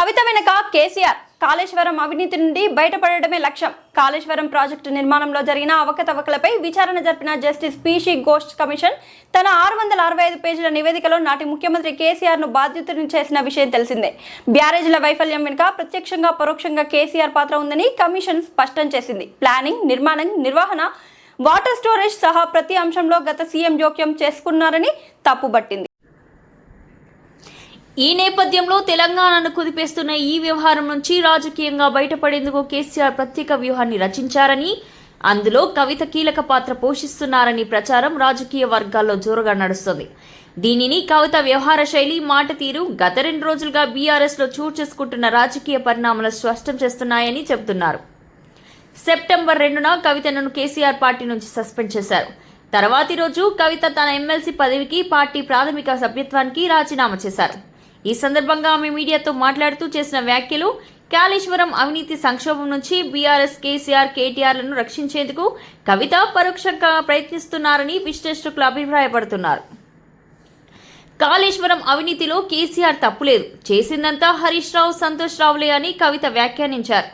కవిత వెనుక కేసీఆర్. కాళేశ్వరం అవినీతి నుండి బయటపడటమే లక్ష్యం. కాళేశ్వరం ప్రాజెక్టు నిర్మాణంలో జరిగిన అవకతవకలపై విచారణ జరిపిన జస్టిస్ పీషీ ఘోష్ కమిషన్ తన ఆరు వందల అరవై ఐదు పేజీల నివేదికలో నాటి ముఖ్యమంత్రి కేసీఆర్ను బాధ్యతను చేసిన విషయం తెలిసిందే. బ్యారేజ్ల వైఫల్యం వెనుక ప్రత్యక్షంగా పరోక్షంగా కేసీఆర్ పాత్ర ఉందని కమిషన్ స్పష్టం చేసింది. ప్లానింగ్ నిర్మాణం నిర్వహణ వాటర్ స్టోరేజ్ సహా ప్రతి అంశంలో గత సీఎం జోక్యం చేసుకున్నారని తప్పుబట్టింది. ఈ నేపథ్యంలో తెలంగాణను కుదిపేస్తున్న ఈ వ్యవహారం నుంచి రాజకీయంగా బయటపడేందుకు కేసీఆర్ ప్రత్యేక వ్యూహాన్ని రచించారని అందులో కవిత కీలక పాత్ర పోషిస్తున్నారని ప్రచారం రాజకీయ వర్గాల్లో జోరుగా నడుస్తుంది. దీనిని కవిత వ్యవహార శైలి మాట తీరు గత రెండు రోజులుగా బీఆర్ఎస్లో చోటు చేసుకుంటున్న రాజకీయ పరిణామాలు స్పష్టం చేస్తున్నాయని చెబుతున్నారు. సెప్టెంబర్ రెండున కవితను కేసీఆర్ పార్టీ నుంచి సస్పెండ్ చేశారు. తర్వాతి రోజు కవిత తన ఎమ్మెల్సీ పదవికి పార్టీ ప్రాథమిక సభ్యత్వానికి రాజీనామా చేశారు. ఈ సందర్భంగా ఆమె మీడియాతో మాట్లాడుతూ చేసిన వ్యాఖ్యలు కాళేశ్వరం అవినీతి సంక్షోభం నుంచి బీఆర్ఎస్ కేసీఆర్ కేటీఆర్లను రక్షించేందుకు కవిత పరోక్షంగా ప్రయత్నిస్తున్నారని విశ్లేషకులు అభిప్రాయపడుతున్నారు. కాళేశ్వరం అవినీతిలో కేసీఆర్ తప్పులేదు. చేసిందంతా హరీష్ రావు సంతోష్ రావులే అని కవిత వ్యాఖ్యానించారు.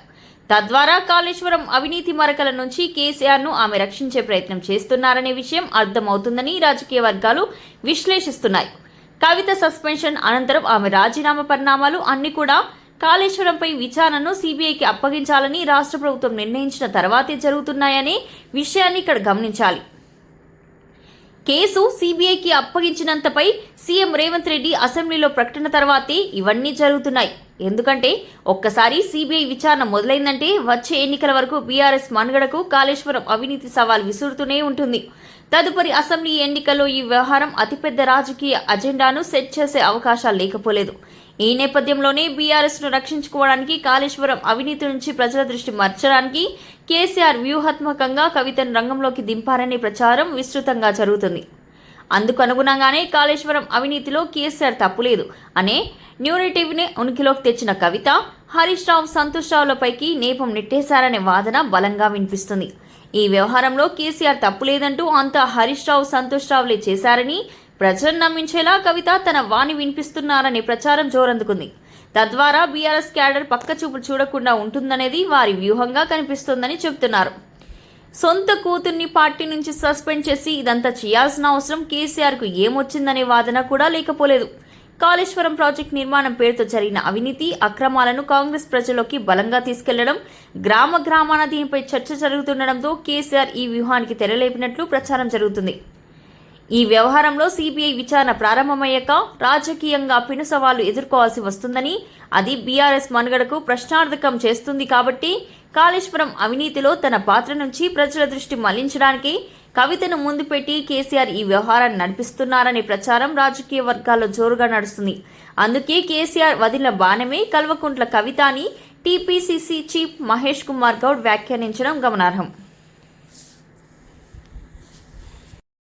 తద్వారా కాళేశ్వరం అవినీతి మరకల నుంచి కేసీఆర్ను ఆమె రక్షించే ప్రయత్నం చేస్తున్నారనే విషయం అర్థమవుతుందని రాజకీయ వర్గాలు విశ్లేషిస్తున్నాయి. కవిత సస్పెన్షన్ అనంతరం ఆమె రాజీనామా పరిణామాలు అన్ని కూడా కాళేశ్వరంపై విచారణను సీబీఐకి అప్పగించాలని రాష్ట్ర ప్రభుత్వం నిర్ణయించిన తర్వాతే జరుగుతున్నాయనే విషయాన్ని ఇక్కడ గమనించాలి. కేసు సీబీఐకి అప్పగించినంతపై సీఎం రేవంత్ రెడ్డి అసెంబ్లీలో ప్రకటన తర్వాతే ఇవన్నీ జరుగుతున్నాయి. ఎందుకంటే ఒక్కసారి సీబీఐ విచారణ మొదలైందంటే వచ్చే ఎన్నికల వరకు బీఆర్ఎస్ మనుగడకు కాళేశ్వరం అవినీతి సవాల్ విసురుతూనే ఉంటుంది. తదుపరి అసెంబ్లీ ఎన్నికల్లో ఈ వ్యవహారం అతిపెద్ద రాజకీయ అజెండాను సెట్ చేసే అవకాశాలు లేకపోలేదు. ఈ నేపథ్యంలోనే బీఆర్ఎస్ను రక్షించుకోవడానికి కాళేశ్వరం అవినీతి నుంచి ప్రజల దృష్టి మర్చడానికి కేసీఆర్ వ్యూహాత్మకంగా కవితను రంగంలోకి దింపారనే ప్రచారం విస్తృతంగా జరుగుతుంది. అందుకు అనుగుణంగానే కాళేశ్వరం అవినీతిలో కేసీఆర్ తప్పులేదు. అనే న్యూరేటివ్ని ఉనికిలోకి తెచ్చిన కవిత హరీష్ రావు సంతోష్ రావులపైకి నేపం నెట్టేశారనే వాదన బలంగా వినిపిస్తుంది. ఈ వ్యవహారంలో కేసీఆర్ తప్పులేదంటూ అంతా హరీష్ రావు సంతోష్ రావులే చేశారని ప్రజలను నమ్మించేలా కవిత తన వాణి వినిపిస్తున్నారనే ప్రచారం జోరందుకుంది. తద్వారా బీఆర్ఎస్ క్యాడర్ పక్క చూపు చూడకుండా ఉంటుందనేది వారి వ్యూహంగా కనిపిస్తోందని చెబుతున్నారు. సొంత కూతుర్ని పార్టీ నుంచి సస్పెండ్ చేసి ఇదంతా చేయాల్సిన అవసరం కేసీఆర్కు ఏమొచ్చిందనే వాదన కూడా లేకపోలేదు. కాళేశ్వరం ప్రాజెక్టు నిర్మాణం పేరుతో జరిగిన అవినీతి అక్రమాలను కాంగ్రెస్ ప్రజల్లోకి బలంగా తీసుకెళ్ళడం గ్రామ గ్రామాన దీనిపై చర్చ జరుగుతుండడంతో కేసీఆర్ ఈ వ్యూహానికి తెరలేపినట్లు ప్రచారం జరుగుతుంది. ఈ వ్యవహారంలో సిబిఐ విచారణ ప్రారంభమయ్యాక రాజకీయంగా పిను సవాళ్ళు ఎదుర్కోవాల్సి వస్తుందని అది బీఆర్ఎస్ మనుగడకు ప్రశ్నార్థకం చేస్తుంది కాబట్టి కాళేశ్వరం అవినీతిలో తన పాత్ర నుంచి ప్రజల దృష్టి మళ్ళించడానికి కవితను ముందు పెట్టి కేసీఆర్ ఈ వ్యవహారాన్ని నడిపిస్తున్నారనే ప్రచారం రాజకీయ వర్గాల్లో జోరుగా నడుస్తుంది. అందుకే కేసీఆర్ వదిలిన బాణమే కల్వకుంట్ల కవిత అని టీపీసీసీ చీఫ్ మహేష్ కుమార్ గౌడ్ వ్యాఖ్యానించడం గమనార్హం.